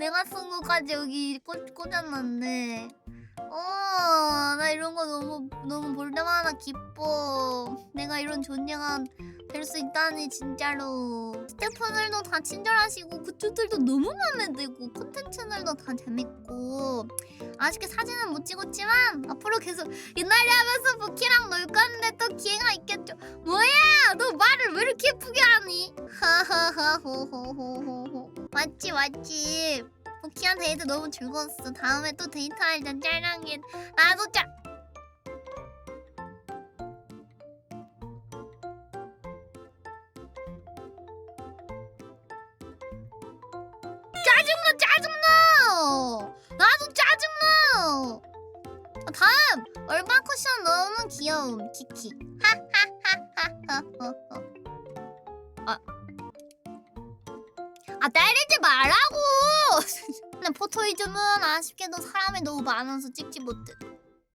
영화 쓴 거까지 여기 꽂, 꽂아놨네. 어, 나 이런 거 너무 너무 볼 때마다 기뻐. 내가 이런 존재가 될 수 있다니 진짜로. 스태프들도 다 친절하시고 그쪽들도 너무 마음에 들고 콘텐츠들도 다 재밌고 아쉽게 사진은 못 찍었지만 앞으로 계속 옛날에 하면서 부키랑 놀 건데 또 기회가 있겠죠. 뭐야? 하하하호호호호호. 맞지 맞지. 부키랑 데이트 너무 즐거웠어. 다음에 또 데이트할 때 짤랑이 나도 짤. 짜증나 짜증나. 나도 짜증나. 아, 다음 얼반 쿠션 너무 귀여움 키키. 하하하하하하. 아. 아 때리지 말라고. 근데 포토이즘은 아쉽게도 사람이 너무 많아서 찍지 못해.